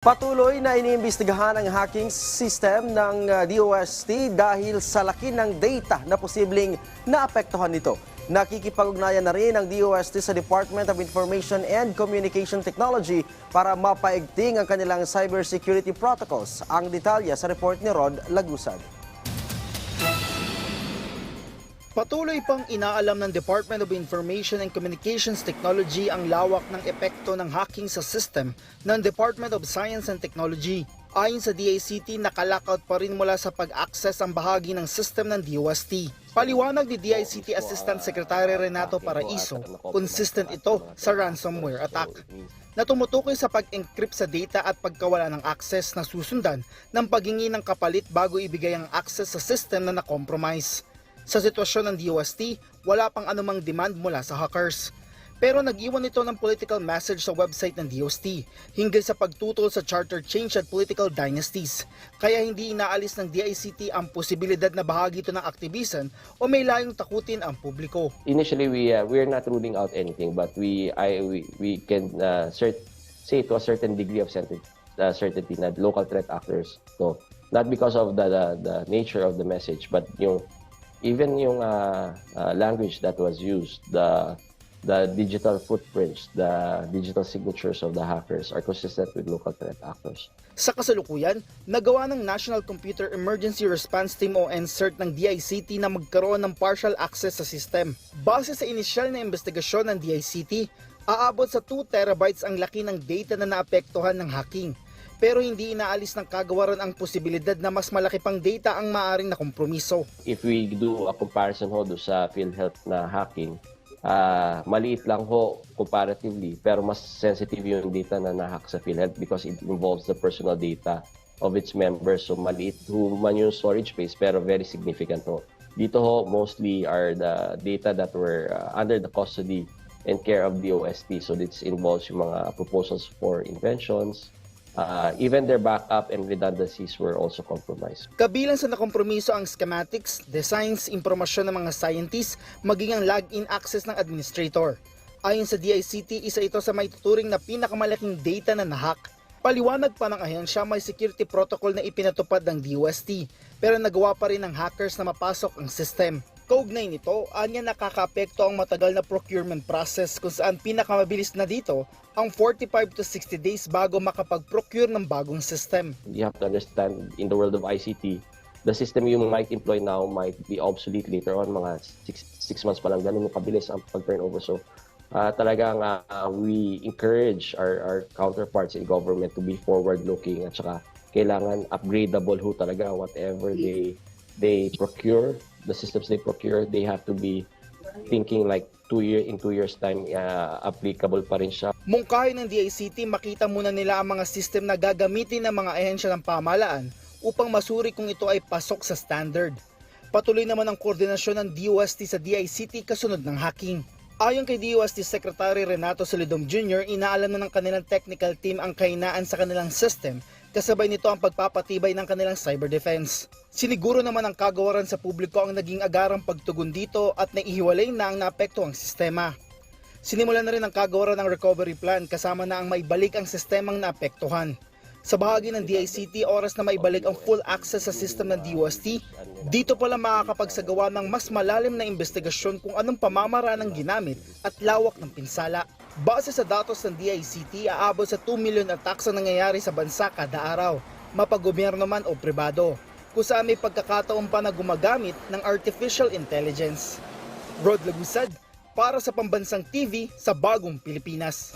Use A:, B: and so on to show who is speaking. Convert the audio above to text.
A: Patuloy na iniimbestigahan ang hacking system ng uh, DOST dahil sa laki ng data na posibleng naapektuhan nito. Nakikipag-ugnayan na rin ang DOST sa Department of Information and Communication Technology para mapaigting ang kanilang cybersecurity protocols. Ang detalya sa report ni Rod Lagusad.
B: Patuloy pang inaalam ng Department of Information and Communications Technology ang lawak ng epekto ng hacking sa system ng Department of Science and Technology. Ayon sa DICT, nakalockout pa rin mula sa pag-access ang bahagi ng system ng DOST. Paliwanag ni DICT Assistant Secretary Renato Paraiso, consistent ito sa ransomware attack na tumutukoy sa pag-encrypt sa data at pagkawala ng access na susundan ng paghingi ng kapalit bago ibigay ang access sa system na na-compromise. Sa sitwasyon ng DOST, wala pang anumang demand mula sa hackers. Pero nag-iwan ito ng political message sa website ng DOST hinggil sa pagtutol sa charter change at political dynasties. Kaya hindi inaalis ng DICT ang posibilidad na bahagi ito ng aktibisan o may layong takutin ang publiko.
C: initially we uh, we're not ruling out anything but we i we, we can uh, cert- say to a certain degree of certainty, uh, certainty na local threat actors to not because of the, the the nature of the message but yung even yung uh, uh, language that was used the the digital footprints the digital signatures of the hackers are consistent with local threat actors
B: Sa kasalukuyan, nagawa ng National Computer Emergency Response Team o NCERT ng DICT na magkaroon ng partial access sa system. Base sa inisyal na investigasyon ng DICT, aabot sa 2 terabytes ang laki ng data na naapektuhan ng hacking. Pero hindi inaalis ng kagawaran ang posibilidad na mas malaki pang data ang maaring nakompromiso.
C: if we do a comparison ho sa PhilHealth na hacking, ah maliit lang ho comparatively pero mas sensitive yung data na nahack sa PhilHealth because it involves the personal data of its members. So maliit ho man yung storage space pero very significant ho. Dito ho mostly are the data that were ah, under the custody and care of the OST. So this involves yung mga proposals for inventions, ah, even their backup and redundancies were also compromised.
B: Kabilang sa nakompromiso ang schematics, designs, impormasyon ng mga scientists, maging ang login access ng administrator. Ayon sa DICT, isa ito sa may tuturing na pinakamalaking data na nahack. Paliwanag pa ng ahensya may security protocol na ipinatupad ng DOST, pero nagawa pa rin ng hackers na mapasok ang system. Kaugnay nito, anya nakakaapekto ang matagal na procurement process kung saan pinakamabilis na dito ang 45 to 60 days bago makapag-procure ng bagong system.
C: you have to understand in the world of ICT, the system you might employ now might be obsolete later on, mga six, six months pa lang, ganun kabilis ang pag-turnover. So, uh, talagang uh, we encourage our, our counterparts in government to be forward-looking at saka kailangan upgradable ho talaga whatever they they procure, the systems they procure, they have to be thinking like two year in two years time uh, applicable pa rin siya
B: Mungkahi ng DICT, makita muna nila ang mga system na gagamitin ng mga ahensya ng pamahalaan upang masuri kung ito ay pasok sa standard. Patuloy naman ang koordinasyon ng DOST sa DICT kasunod ng hacking. Ayon kay DOST Secretary Renato Solidum Jr., inaalam na ng kanilang technical team ang kahinaan sa kanilang system kasabay nito ang pagpapatibay ng kanilang cyber defense. Siniguro naman ang kagawaran sa publiko ang naging agarang pagtugon dito at naihiwalay na ang naapekto ang sistema. Sinimulan na rin ang kagawaran ng recovery plan kasama na ang maibalik ang sistemang naapektuhan. Sa bahagi ng DICT, oras na maibalik ang full access sa system ng DOST, dito pala makakapagsagawa ng mas malalim na investigasyon kung anong pamamaraan ang ginamit at lawak ng pinsala. Base sa datos ng DICT, aabot sa 2 million attacks ang nangyayari sa bansa kada araw, mapagobyerno man o pribado, kung saan may pagkakataon pa na gumagamit ng artificial intelligence. Rod Lagusad, para sa Pambansang TV sa Bagong Pilipinas.